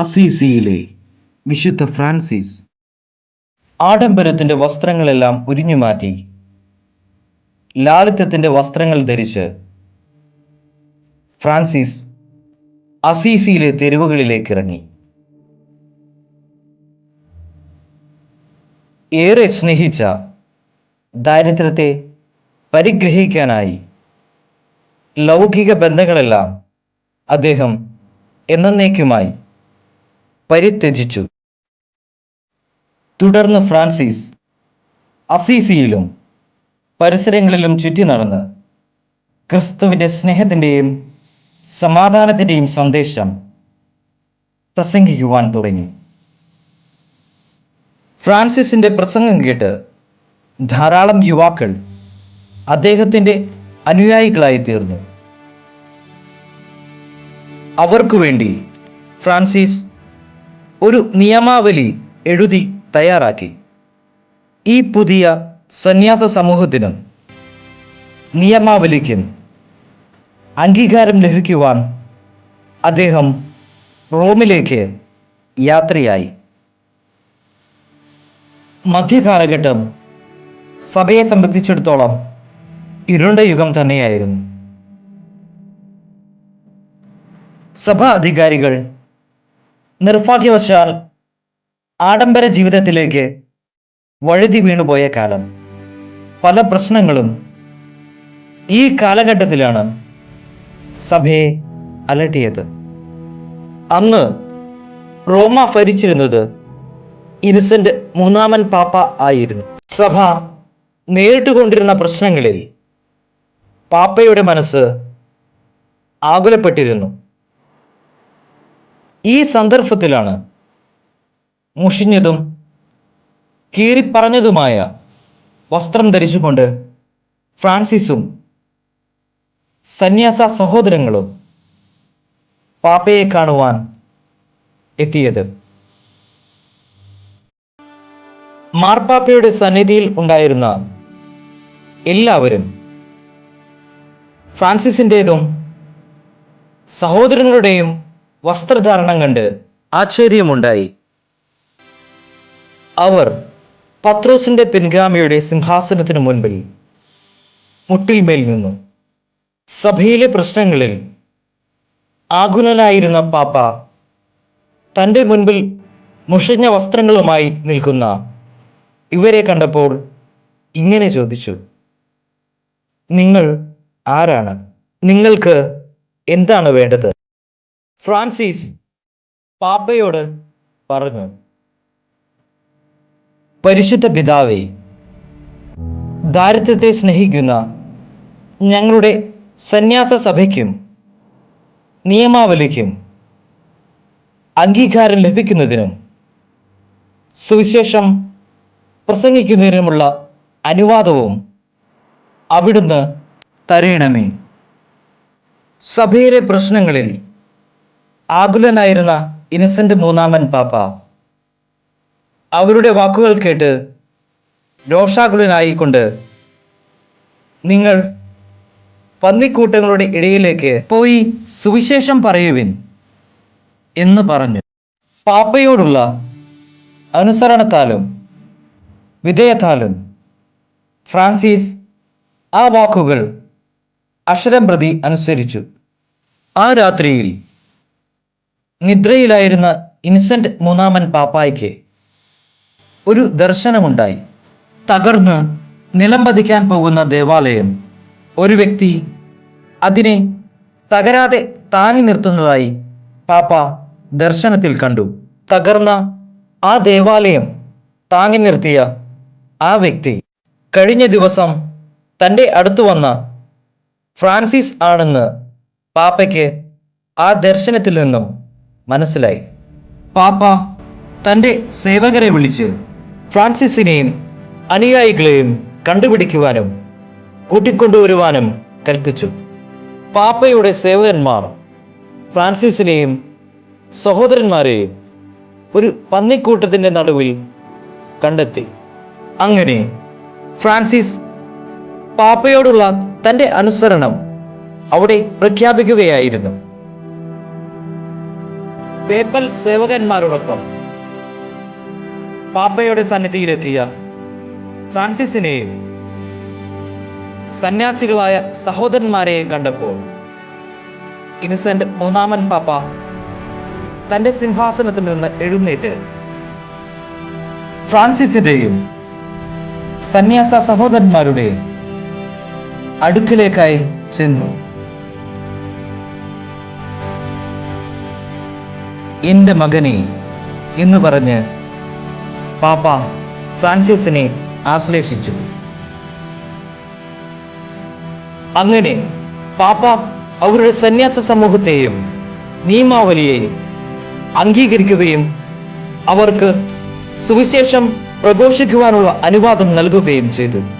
അസീസിയിലെ വിശുദ്ധ ഫ്രാൻസിസ് ആഡംബരത്തിന്റെ വസ്ത്രങ്ങളെല്ലാം ഉരിഞ്ഞുമാറ്റി ലാളിത്യത്തിന്റെ വസ്ത്രങ്ങൾ ധരിച്ച് ഫ്രാൻസിസ് അസീസിയിലെ തെരുവുകളിലേക്ക് ഇറങ്ങി. ഏറെ സ്നേഹിച്ച ദാരിദ്ര്യത്തെ പരിഗ്രഹിക്കാനായി ലൗകിക ബന്ധങ്ങളെല്ലാം അദ്ദേഹം എന്നേക്കുമായി പരിത്യജിച്ചു. തുടർന്ന് ഫ്രാൻസിസ് അസീസിയിലും പരിസരങ്ങളിലും ചുറ്റി നടന്ന് ക്രിസ്തുവിന്റെ സ്നേഹത്തിന്റെയും സമാധാനത്തിന്റെയും സന്ദേശം പ്രസംഗിക്കുവാൻ തുടങ്ങി. ഫ്രാൻസിസിന്റെ പ്രസംഗം കേട്ട് ധാരാളം യുവാക്കൾ അദ്ദേഹത്തിന്റെ അനുയായികളായി തീർന്നു. അവർക്കു വേണ്ടി ഫ്രാൻസിസ് ഒരു നിയമാവലി എഴുതി തയ്യാറാക്കി. ഈ പുതിയ സന്യാസ സമൂഹത്തിനും നിയമാവലിക്കും അംഗീകാരം ലഭിക്കുവാൻ അദ്ദേഹം റോമിലേക്ക് യാത്രയായി. മധ്യകാലഘട്ടം സഭയെ സംബന്ധിച്ചിടത്തോളം ഇരുണ്ട യുഗം തന്നെയായിരുന്നു. സഭാ അധികാരികൾ നിർഭാഗ്യവശാൽ ആഡംബര ജീവിതത്തിലേക്ക് വഴുതി വീണുപോയ കാലം. പല പ്രശ്നങ്ങളും ഈ കാലഘട്ടത്തിലാണ് സഭയെ അലട്ടിയത്. അന്ന് റോമ ഭരിച്ചിരുന്നത് ഇൻസെന്റ് മൂന്നാമൻ പാപ്പ ആയിരുന്നു. സഭ നേരിട്ടുകൊണ്ടിരുന്ന പ്രശ്നങ്ങളിൽ പാപ്പയുടെ മനസ്സ് ആകുലപ്പെട്ടിരുന്നു. ഈ സന്ദർഭത്തിലാണ് മുഷിഞ്ഞതും കീറിപ്പറഞ്ഞതുമായ വസ്ത്രം ധരിച്ചുകൊണ്ട് ഫ്രാൻസിസും സന്യാസ സഹോദരങ്ങളും പാപ്പയെ കാണുവാൻ എത്തിയത്. മാർപ്പാപ്പയുടെ സന്നിധിയിൽ ഉണ്ടായിരുന്ന എല്ലാവരും ഫ്രാൻസിസിന്റെതും സഹോദരങ്ങളുടെയും വസ്ത്രധാരണം കണ്ട് ആശ്ചര്യമുണ്ടായി. അവർ പത്രോസിന്റെ പിൻഗാമിയുടെ സിംഹാസനത്തിനു മുൻപിൽ മുട്ടിൽമേൽ നിന്നു. സഭയിലെ പ്രശ്നങ്ങളിൽ ആകുലനായിരുന്ന പാപ്പ തന്റെ മുൻപിൽ മുഷിഞ്ഞ വസ്ത്രങ്ങളുമായി നിൽക്കുന്ന ഇവരെ കണ്ടപ്പോൾ ഇങ്ങനെ ചോദിച്ചു നിങ്ങൾ ആരാണ്? നിങ്ങൾക്ക് എന്താണ് വേണ്ടത്? ഫ്രാൻസിസ് പാപ്പയോട് പറഞ്ഞു പരിശുദ്ധ പിതാവേ ദാരിദ്ര്യത്തെ സ്നേഹിക്കുന്ന ഞങ്ങളുടെ സന്യാസ സഭയ്ക്കും നിയമാവലിക്കും അംഗീകാരം ലഭിക്കുന്നതിനും സുവിശേഷം പ്രസംഗിക്കുന്നതിനുമുള്ള അനുവാദവും അവിടുന്ന് തരയണമേ സഭയിലെ പ്രശ്നങ്ങളിൽ ആകുലനായിരുന്ന ഇന്നസെന്റ് മൂന്നാമൻ പാപ്പ. അവരുടെ വാക്കുകൾ കേട്ട് രോഷാകുലനായിക്കൊണ്ട് നിങ്ങൾ പന്നിക്കൂട്ടങ്ങളുടെ ഇടയിലേക്ക് പോയി സുവിശേഷം പറയുവിൻ എന്ന് പറഞ്ഞു. പാപ്പയോടുള്ള അനുസരണത്താലും വിധേയത്താലും ഫ്രാൻസിസ് ആ വാക്കുകൾ അക്ഷരം പ്രതി അനുസരിച്ചു. ആ രാത്രിയിൽ നിദ്രയിലായിരുന്ന ഇൻസെന്റ് മൂന്നാമൻ പാപ്പായ്ക്ക് ഒരു ദർശനമുണ്ടായി. തകർന്ന് നിലം പതിക്കാൻ പോകുന്ന ദേവാലയം. ഒരു വ്യക്തി അതിനെ തകരാതെ താങ്ങി നിർത്തുന്നതായി പാപ്പ ദർശനത്തിൽ കണ്ടു. തകർന്ന ആ ദേവാലയം താങ്ങി നിർത്തിയ ആ വ്യക്തി കഴിഞ്ഞ ദിവസം തന്റെ അടുത്തു വന്ന ഫ്രാൻസിസ് ആണെന്ന് പാപ്പയ്ക്ക് ആ ദർശനത്തിൽ നിന്നും മനസ്സിലായി. പാപ്പ തന്റെ സേവകരെ വിളിച്ച് ഫ്രാൻസിസിനെയും അനുയായികളെയും കണ്ടുപിടിക്കുവാനും കൂട്ടിക്കൊണ്ടുവരുവാനും കൽപ്പിച്ചു. പാപ്പയുടെ സേവകന്മാർ ഫ്രാൻസിസിനെയും സഹോദരന്മാരെയും ഒരു പന്നിക്കൂട്ടത്തിന്റെ നടുവിൽ കണ്ടെത്തി. അങ്ങനെ ഫ്രാൻസിസ് പാപ്പയോടുള്ള തന്റെ അനുസരണം അവിടെ പ്രഖ്യാപിക്കുകയായിരുന്നു. പേപ്പൽ സേവകന്മാരോടൊപ്പം പാപ്പയുടെ സന്നിധിയിലെത്തിയ ഫ്രാൻസിസിനെയും സന്യാസികളായ സഹോദരന്മാരെയും കണ്ടപ്പോൾ ഇൻസെന്റ് മൂന്നാമൻ പാപ്പ തന്റെ സിംഹാസനത്തിൽ നിന്ന് എഴുന്നേറ്റ് ഫ്രാൻസിസിന്റെയും സന്യാസ സഹോദരന്മാരുടെയും അടുക്കിലേക്കായി ചെന്നു. എന്റെ മകനെ എന്ന് പറഞ്ഞ് പാപ്പ ഫ്രാൻസിസിനെ ആശ്ലേഷിച്ചു. അങ്ങനെ പാപ്പ അവരുടെ സന്യാസ സമൂഹത്തെയും നിയമാവലിയെയും അംഗീകരിക്കുകയും അവർക്ക് സുവിശേഷം പ്രഘോഷിക്കുവാനുള്ള അനുവാദം നൽകുകയും ചെയ്തു.